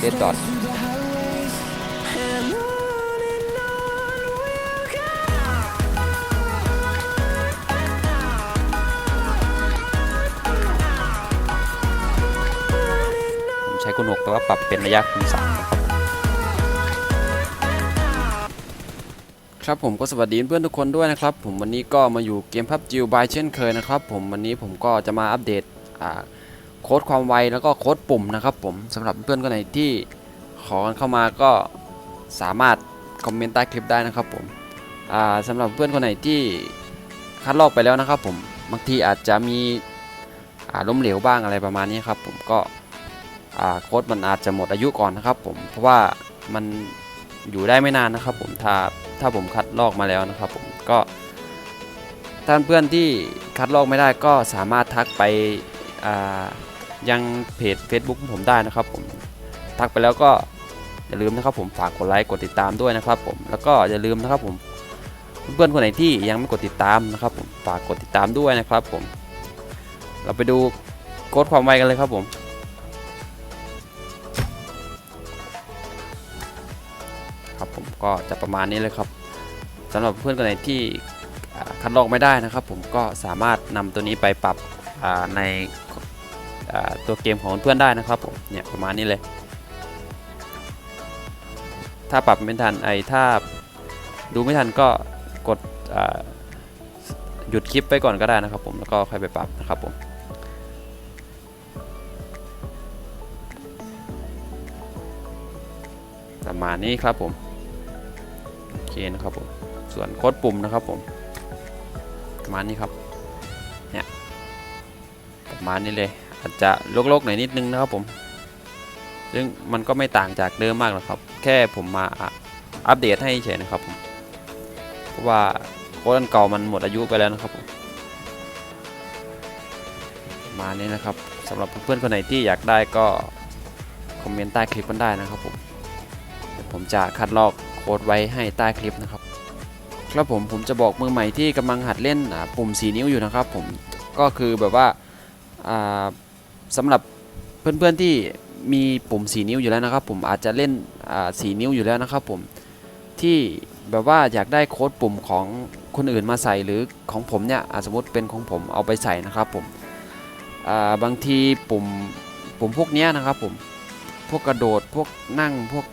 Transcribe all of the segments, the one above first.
เดดดอทใช้คูณหกแต่ว่าปรับเป็นระยะคูณสามครับผมก็สวัสดีเพื่อนทุกคนด้วยนะครับ ผมวันนี้ก็มาอยู่เกมพับจิวบายเช่นเคยนะครับ ผมวันนี้ผมก็จะมาอัปเดตอ่า โค้ดความไวแล้วก็โค้ดปุ่มนะครับผมสำหรับเพื่อนคนไหนที่ขอกันเข้ามาก็สามารถคอมเมนต์ใต้คลิปได้นะครับผมอ่าสำหรับเพื่อนคนไหนที่คัดลอกไปแล้วนะครับผมบางทีอาจจะมีล้มเหลวบ้างอะไรประมาณนี้ครับผมก็โค้ดมันอาจจะหมดอายุก่อนนะครับผมเพราะว่ามันอยู่ได้ไม่นานนะครับผมถ้าถ้าผมคัดลอกมาแล้วนะครับผมก็ท่านเพื่อนที่คัดลอกไม่ได้ก็สามารถทักไปอ่า ยังเพจ Facebook ของผมได้นะครับผมทักไปแล้วก็อย่าลืมนะครับผมฝากกดไลค์กดติดตามด้วยนะครับผมแล้วก็อย่าลืมนะครับผมเพื่อนๆคนไหนที่ยังไม่กดติดตามนะครับผมฝากกดติดตามด้วยนะครับผมเราไปดูโค้ดความไวกันเลยครับผมครับผมก็จะประมาณนี้เลยครับสำหรับเพื่อนคนไหนที่คัดลอกไม่ได้นะครับ ผมก็สามารถนำตัวนี้ไปปรับใน ตัวเกมของเพื่อนได้นะครับผมเนี่ยประมาณนี้เลย ถ้าปรับไม่ทันไอ้ถ้าดูไม่ทันก็กดหยุดคลิปไปก่อนก็ได้นะครับผมแล้วก็ค่อยไปปรับนะครับผมประมาณนี้ครับผมโอเคนะครับผมส่วนโค้ดปุ่มนะครับผมประมาณนี้ครับเนี่ยประมาณนี้เลย อาจจะโลกๆหน่อยนิดนึงนะครับผม ซึ่งมันก็ไม่ต่างจากเดิมมากหรอกครับ แค่ผมมาอัปเดตให้เฉยนะครับผมเพราะว่าโค้ดอันเก่ามันหมดอายุไปแล้วนะครับผมมานี้นะครับสำหรับเพื่อนๆคนไหนที่อยากได้ก็คอมเมนต์ใต้คลิปกันได้นะครับผมเดี๋ยวผมจะคัดลอกโค้ดไว้ให้ใต้คลิปนะครับ ครับผมผมจะบอกมือใหม่ที่กำลังหัดเล่นปุ่ม 4 นิ้วอยู่นะครับผมก็คือแบบว่าอ่า สำหรับเพื่อนๆที่มีปุ่ม 4 นิ้วอยู่แล้วนะครับ ผมอาจจะเล่นอ่นิ้วอยู่แล้วนะครับผมที่แบบว่าอยากได้โค้ดปุ่มของคนอื่นมาใส่หรือของผมเนี่ยสมมติเป็นของผมเอาไปใส่นะครับผมบางทีปุ่มปุ่มพวกนี้นะครับผมพวกกระโดดพวกนั่งพวก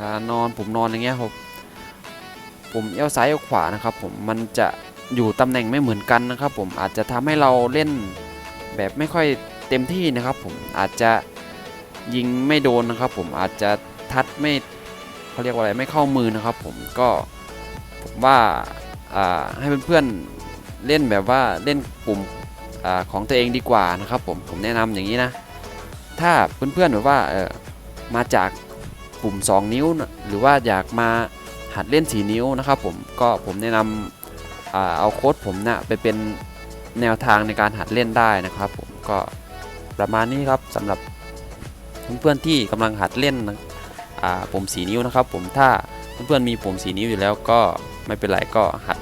อ่านอนผมนอนอย่างเงี้ยครับผมเอี้ยวซ้ายเอี้ยวขวานะครับผมมันจะอยู่ตำแหน่งไม่เหมือนกันนะครับผมอาจจะทำให้เราเล่นแบบไม่ค่อย เต็มที่นะครับผมอาจจะยิงไม่โดนนะครับผมอาจจะทัดไม่เขาเรียกว่าอะไรไม่เข้ามือนะครับผมก็ผมว่าาให้เพื่อนๆเล่นแบบว่าเล่นปุ่มอของตัวเองดีกว่านะครับผมผมแนะนำอย่างนี้นะ ถ้าเพื่อนๆแบบว่าเออมาจากปุ่ม 2 นิ้ว หรือว่าอยากมาหัดเล่น 4 นิ้วนะครับผมก็ผมแนะนำอ่าเอาโค้ดผมนะไปเป็นแนวทางในการหัดเล่นได้นะครับผมก็ ประมาณนี้ครับสำหรับเพื่อนๆที่กำลังหัดเล่นปุ่ม4นิ้วนะครับ ผมถ้าเพื่อนๆมีปุ่ม4นิ้วอยู่แล้วก็ไม่เป็นไรก็หัด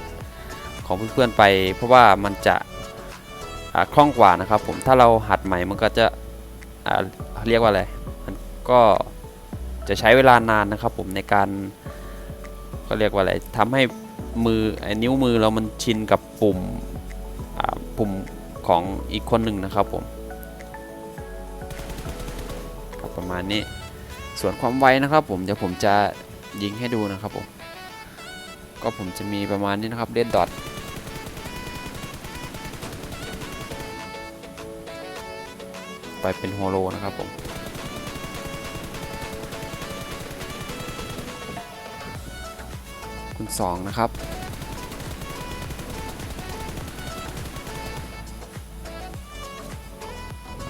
ของเพื่อนๆไป เพราะว่ามันจะคล่องกว่านะครับ ผมถ้าเราหัดใหม่มันก็จะเรียกว่าอะไรมันก็จะใช้เวลานานนะครับ ผมในการก็เรียกว่าอะไรทำให้มือไอ้นิ้วมือเรามันชินกับปุ่มปุ่มของอีกคนหนึ่งนะครับผม ประมาณนี้ ส่วนความไวนะครับ ผมเดี๋ยวผมจะยิงให้ดูนะครับผมก็ผมจะมีประมาณนี้นะครับเดดดอทไปเป็นโฮโลนะครับผมคูณ2นะครับ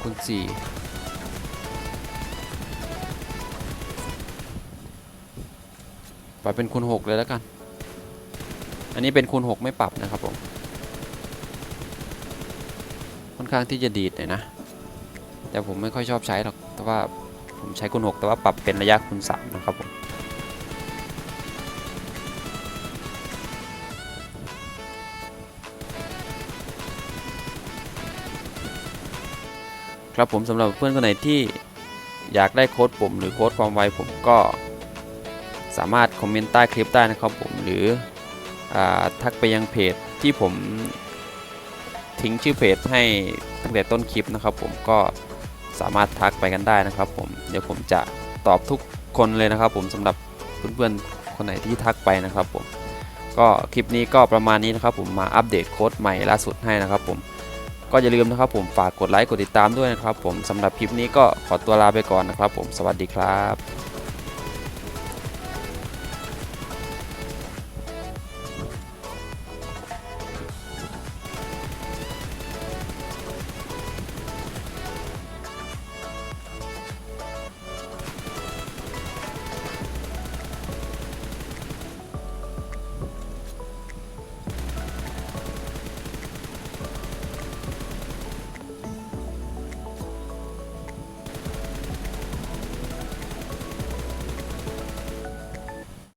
คูณ4 ปล่อยเป็นคูณ6เลยแล้วกัน อันนี้เป็นคูณ6ไม่ปรับนะครับผมค่อนข้างที่จะดีดหน่อยนะ แต่ผมไม่ค่อยชอบใช้หรอก แต่ว่าผมใช้คูณ6แต่ว่าปรับเป็นระยะคูณ3นะครับผมครับผมสำหรับเพื่อนคนไหนที่อยากได้โค้ดผมหรือโค้ดความไวผมก็ สามารถคอมเมนต์ใต้คลิปได้นะครับผมหรืออทักไปยังเพจที่ผมทิ้งชื่อเพจให้ตั้งแต่ต้นคลิปนะครับ ผมก็สามารถทักไปกันได้นะครับ ผมเดี๋ยวผมจะตอบทุกคนเลยนะครับ ผมสำหรับเพื่อนๆคนไหนที่ทักไปนะครับ ผมก็คลิปนี้ก็ประมาณนี้นะครับ ผมมาอัปเดตโค้ดใหม่ล่าสุดให้นะครับ ผมก็อย่าลืมนะครับ ผมฝากกดไลค์กดติดตามด้วยนะครับ ผมสำหรับคลิปนี้ก็ขอตัวลาไปก่อนนะครับ ผมสวัสดีครับ